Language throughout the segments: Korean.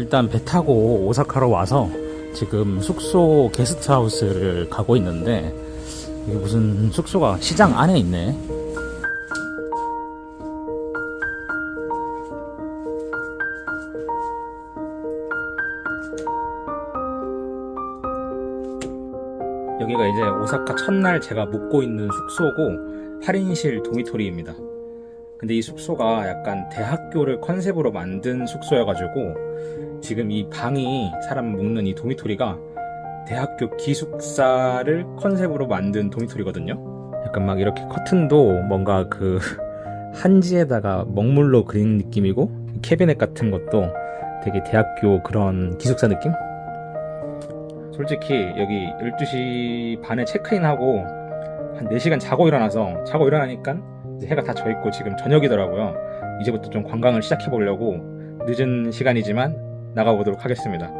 일단 배 타고 오사카로 와서 지금 숙소 게스트하우스를 가고 있는데 이게 무슨 숙소가 시장 안에 있네. 여기가 이제 오사카 첫날 제가 묵고 있는 숙소고 8인실 도미토리입니다. 근데 이 숙소가 약간 대학교를 컨셉으로 만든 숙소여가지고 지금 이 방이 사람 묵는 이 도미토리가 대학교 기숙사를 컨셉으로 만든 도미토리거든요. 약간 막 이렇게 커튼도 뭔가 그 한지에다가 먹물로 그린 느낌이고 캐비넷 같은 것도 되게 대학교 그런 기숙사 느낌? 솔직히 여기 12시 반에 체크인하고 한 4시간 자고 일어나서 자고 일어나니까 해가 다 져 있고 지금 저녁이더라고요. 이제부터 좀 관광을 시작해 보려고 늦은 시간이지만 나가 보도록 하겠습니다.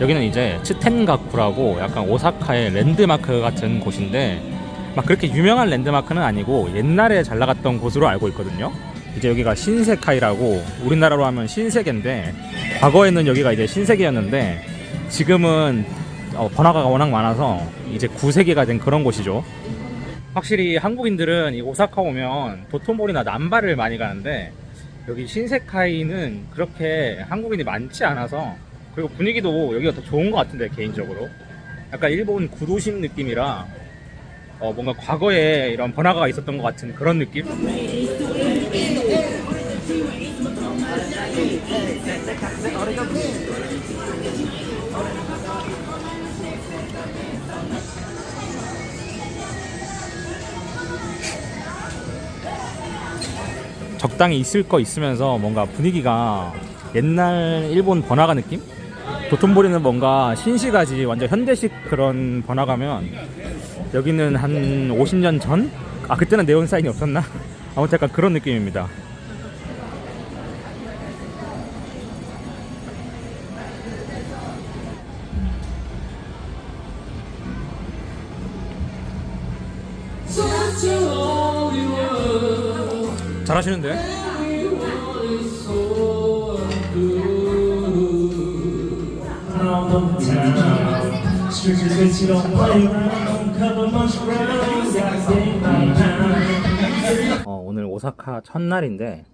여기는 이제 츠텐가쿠라고 약간 오사카의 랜드마크 같은 곳인데 막 그렇게 유명한 랜드마크는 아니고 옛날에 잘 나갔던 곳으로 알고 있거든요. 이제 여기가 신세카이라고 우리나라로 하면 신세계인데 과거에는 여기가 이제 신세계였는데 지금은 어, 번화가가 워낙 많아서 이제 구세계가 된 그런 곳이죠. 확실히 한국인들은 이 오사카 오면 도톤보리나 남바를 많이 가는데 여기 신세카이는 그렇게 한국인이 많지 않아서 그리고 분위기도 여기가 더 좋은 것 같은데 개인적으로 약간 일본 구도심 느낌이라 어, 뭔가 과거에 이런 번화가가 있었던 것 같은 그런 느낌? 적당히 있을 거 있으면서 뭔가 분위기가 옛날 일본 번화가 느낌? 도톤보리는 뭔가 신시가지 완전 현대식 그런 번화가면 여기는 한 50년 전? 아 그때는 네온 사인이 없었나? 아무튼 약간 그런 느낌입니다. 잘하시는데? 어, 오늘 오사카 첫날인데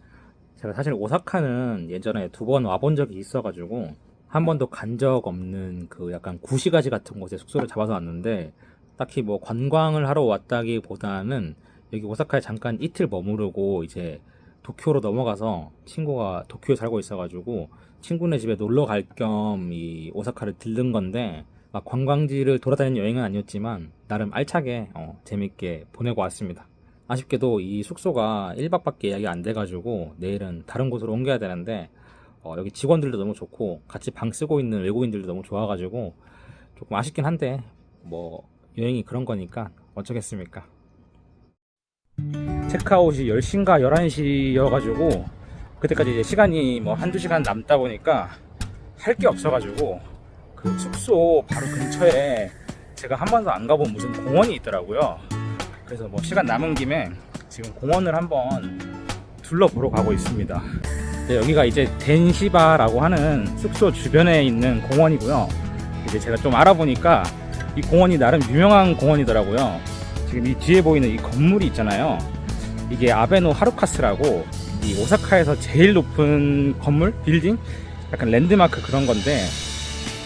제가 사실 오사카는 예전에 두 번 와본 적이 있어가지고 한 번도 간 적 없는 그 약간 구시가지 같은 곳에 숙소를 잡아서 왔는데 딱히 뭐 관광을 하러 왔다기보다는 여기 오사카에 잠깐 이틀 머무르고 이제 도쿄로 넘어가서 친구가 도쿄에 살고 있어가지고 친구네 집에 놀러 갈 겸 이 오사카를 들른 건데 막 관광지를 돌아다니는 여행은 아니었지만 나름 알차게 어, 재밌게 보내고 왔습니다. 아쉽게도 이 숙소가 1박밖에 예약이 안 돼가지고 내일은 다른 곳으로 옮겨야 되는데 어, 여기 직원들도 너무 좋고 같이 방 쓰고 있는 외국인들도 너무 좋아가지고 조금 아쉽긴 한데 뭐 여행이 그런 거니까 어쩌겠습니까. 체크아웃이 10시인가 11시여가지고 그때까지 이제 시간이 뭐 한두 시간 남다 보니까 할 게 없어가지고 그 숙소 바로 근처에 제가 한 번도 안 가본 무슨 공원이 있더라고요. 그래서 뭐 시간 남은 김에 지금 공원을 한번 둘러보러 가고 있습니다. 네, 여기가 이제 덴시바라고 하는 숙소 주변에 있는 공원이고요. 이제 제가 좀 알아보니까 이 공원이 나름 유명한 공원이더라고요. 지금 이 뒤에 보이는 이 건물이 있잖아요. 이게 아베노 하루카스라고 이 오사카에서 제일 높은 건물, 빌딩, 약간 랜드마크 그런 건데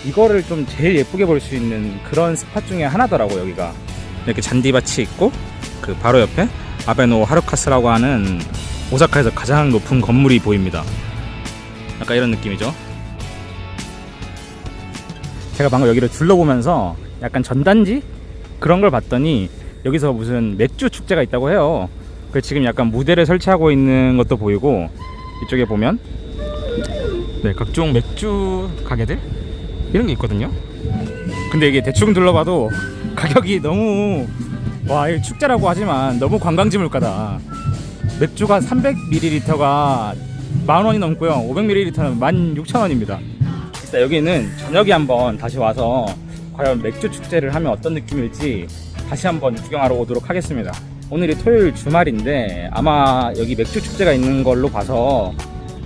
이거를 좀 제일 예쁘게 볼 수 있는 그런 스팟 중에 하나더라고 여기가 이렇게 잔디밭이 있고 그 바로 옆에 아베노 하루카스라고 하는 오사카에서 가장 높은 건물이 보입니다. 약간 이런 느낌이죠. 제가 방금 여기를 둘러보면서 약간 전단지 그런 걸 봤더니 여기서 무슨 맥주 축제가 있다고 해요. 그 지금 약간 무대를 설치하고 있는 것도 보이고 이쪽에 보면 네 각종 맥주 가게들 이런 게 있거든요. 근데 이게 대충 둘러봐도 가격이 너무 와, 이 축제라고 하지만 너무 관광지 물가다. 맥주가 300ml가 만 원이 넘고요. 500ml는 16,000원입니다. 일단 여기는 저녁에 한번 다시 와서 과연 맥주 축제를 하면 어떤 느낌일지 다시 한번 구경하러 오도록 하겠습니다. 오늘이 토요일 주말인데 아마 여기 맥주 축제가 있는 걸로 봐서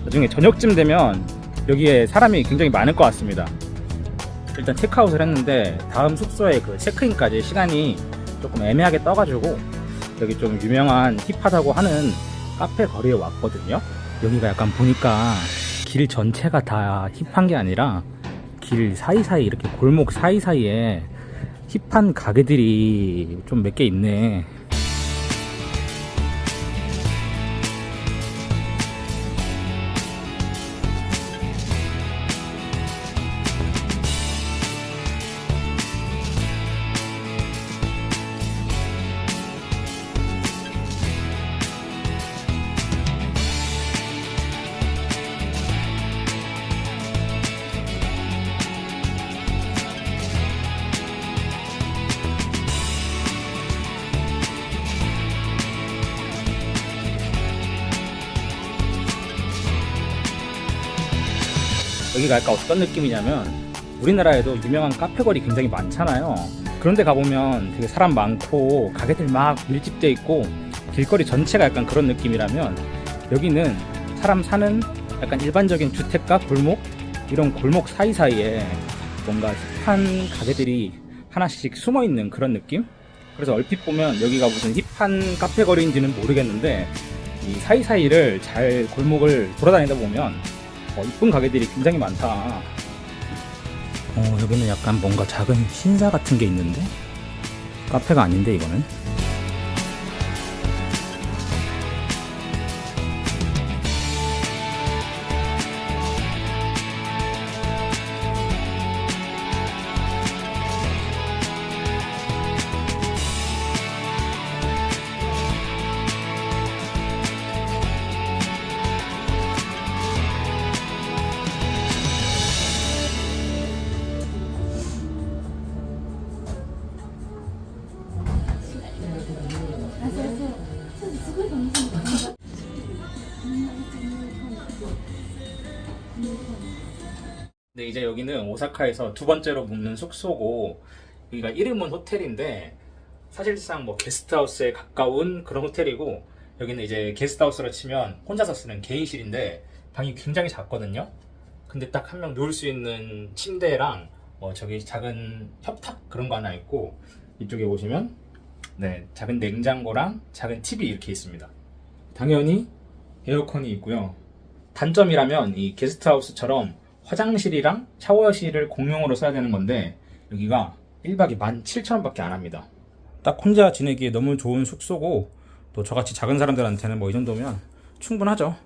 나중에 저녁쯤 되면 여기에 사람이 굉장히 많을 것 같습니다. 일단 체크아웃을 했는데 다음 숙소에 그 체크인까지 시간이 조금 애매하게 떠가지고 여기 좀 유명한 힙하다고 하는 카페 거리에 왔거든요. 여기가 약간 보니까 길 전체가 다 힙한 게 아니라 길 사이사이 이렇게 골목 사이사이에 힙한 가게들이 좀 몇 개 있네. 여기가 약간 어떤 느낌이냐면 우리나라에도 유명한 카페거리 굉장히 많잖아요. 그런데 가보면 되게 사람 많고 가게들 막 밀집돼 있고 길거리 전체가 약간 그런 느낌이라면 여기는 사람 사는 약간 일반적인 주택가 골목 이런 골목 사이사이에 뭔가 힙한 가게들이 하나씩 숨어 있는 그런 느낌? 그래서 얼핏 보면 여기가 무슨 힙한 카페 거리인지는 모르겠는데 이 사이사이를 잘 골목을 돌아다니다 보면 어, 이쁜 가게들이 굉장히 많다. 어, 여기는 약간 뭔가 작은 신사 같은 게 있는데? 카페가 아닌데, 이거는? 근데 이제 여기는 오사카에서 두 번째로 묵는 숙소고 여기가 이름은 호텔인데 사실상 뭐 게스트하우스에 가까운 그런 호텔이고 여기는 이제 게스트하우스로 치면 혼자서 쓰는 개인실인데 방이 굉장히 작거든요. 근데 딱 한 명 누울 수 있는 침대랑 뭐 저기 작은 협탁 그런 거 하나 있고 이쪽에 보시면 네 작은 냉장고랑 작은 TV 이렇게 있습니다. 당연히 에어컨이 있고요. 단점이라면 이 게스트하우스처럼 화장실이랑 샤워실을 공용으로 써야 되는 건데 여기가 1박에 17,000원밖에 안 합니다. 딱 혼자 지내기에 너무 좋은 숙소고 또 저같이 작은 사람들한테는 뭐 이 정도면 충분하죠.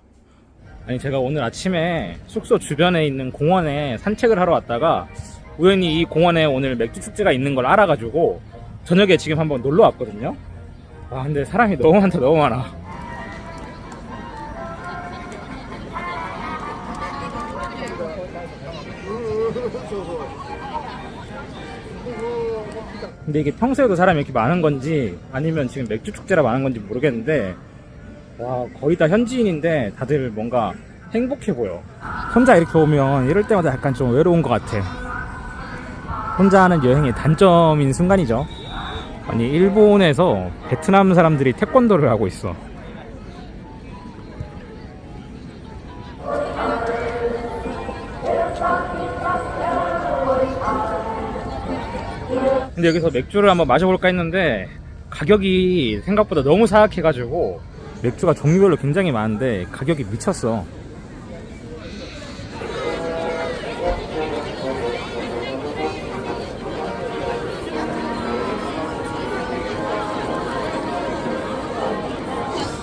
아니 제가 오늘 아침에 숙소 주변에 있는 공원에 산책을 하러 왔다가 우연히 이 공원에 오늘 맥주 축제가 있는 걸 알아가지고 저녁에 지금 한번 놀러 왔거든요. 아 근데 사람이 너무 많다 너무 많아. 근데 이게 평소에도 사람이 이렇게 많은 건지 아니면 지금 맥주 축제라 많은 건지 모르겠는데 와 거의 다 현지인인데 다들 뭔가 행복해 보여 혼자 이렇게 오면 이럴 때마다 약간 좀 외로운 것 같아 혼자 하는 여행의 단점인 순간이죠 아니 일본에서 베트남 사람들이 태권도를 하고 있어 근데 여기서 맥주를 한번 마셔볼까 했는데 가격이 생각보다 너무 사악해가지고 맥주가 종류별로 굉장히 많은데 가격이 미쳤어.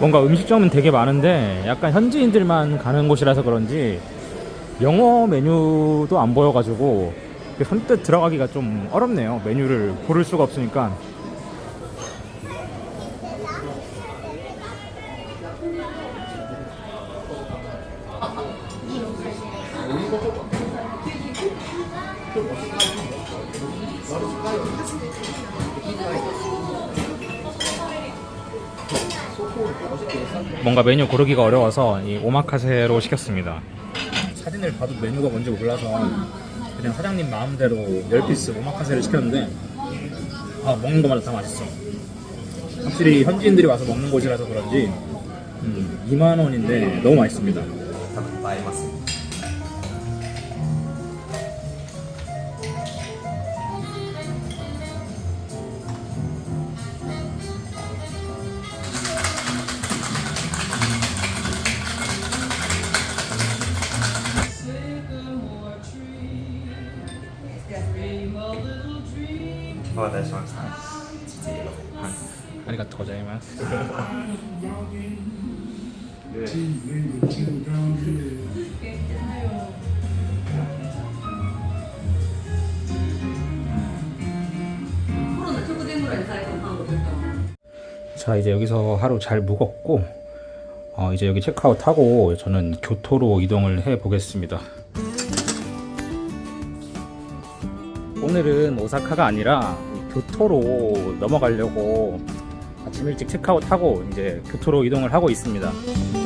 뭔가 음식점은 되게 많은데 약간 현지인들만 가는 곳이라서 그런지 영어 메뉴도 안 보여가지고 선뜻 들어가기가 좀 어렵네요. 메뉴를 고를 수가 없으니까. 뭔가 메뉴 고르기가 어려워서 이 오마카세로 시켰습니다. 사진을 봐도 메뉴가 뭔지 몰라서 그냥 사장님 마음대로 10피스 오마카세를 시켰는데 아 먹는 것마다 다 맛있어. 확실히 현지인들이 와서 먹는 곳이라서 그런지 음, 2만 원인데 너무 맛있습니다. 많이 맛있습니다. 아리가토 고자이마스. 자 이제 여기서 하루 잘 묵었고 어, 이제 여기 체크아웃 하고 저는 교토로 이동을 해 보겠습니다. 오늘은 오사카가 아니라 교토로 넘어가려고 아침 일찍 체크아웃 하고 이제 교토로 이동을 하고 있습니다.